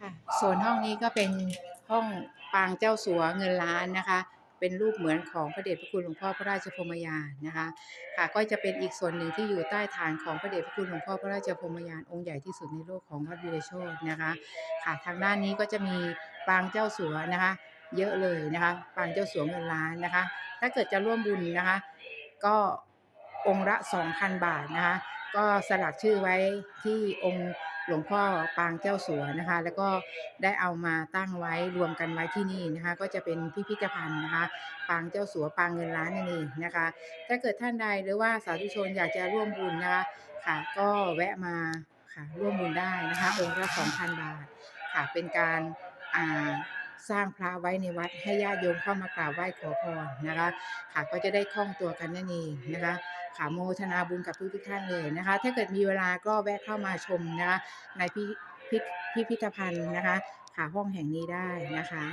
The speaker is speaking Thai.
ค่ะโซนห้องนี้ก็เป็นห้องปางเจ้าสัวเงินล้านนะคะ เป็นรูปเหมือนของพระเดชพระคุณหลวงพ่อพระราชพรมยานนะคะ ค่ะก็จะเป็นอีกส่วนหนึ่งที่อยู่ใต้ฐานของพระเดชพระคุณหลวงพ่อพระราชพรมยานองค์ใหญ่ที่สุดในโลกของวัดวิเลโชตนะคะ ค่ะทางด้านนี้ก็จะมีปางเจ้าสัวนะคะ เยอะเลยนะคะปางเจ้าสัวเงินล้านนะคะ ถ้าเกิดจะร่วมบุญนะคะ ก็องค์ละ2,000 บาทนะคะ ก็สลักชื่อไว้ที่องค์ หลวงพ่อปางเจ้าสัวนะคะ แล้วก็ได้เอามาตั้งไว้รวมกันไว้ที่นี่นะคะ ก็จะเป็นพิพิธภัณฑ์นะคะ ปางเจ้าสัวปางเงินล้านนั่นเองนะคะ ถ้าเกิดท่านใดหรือว่าสาธุชนอยากจะร่วมบุญนะคะค่ะ ก็แวะมาค่ะร่วมบุญได้นะคะ องค์ละ2,000บาทค่ะเป็นการอ่าสร้างพระไว้ในวัดให้ญาติโยมเข้ามากราบไหว้ขอพรนะคะ ค่ะก็จะได้คล่องตัวกันนั่นเองนะคะ ค่ะโมทนาบุญกับทุกทุกท่านเลยนะคะ ถ้าเกิดมีเวลาก็แวะเข้ามาชมนะคะในพิพิธพิพิธภัณฑ์นะคะขาห้องแห่งนี้ได้นะคะ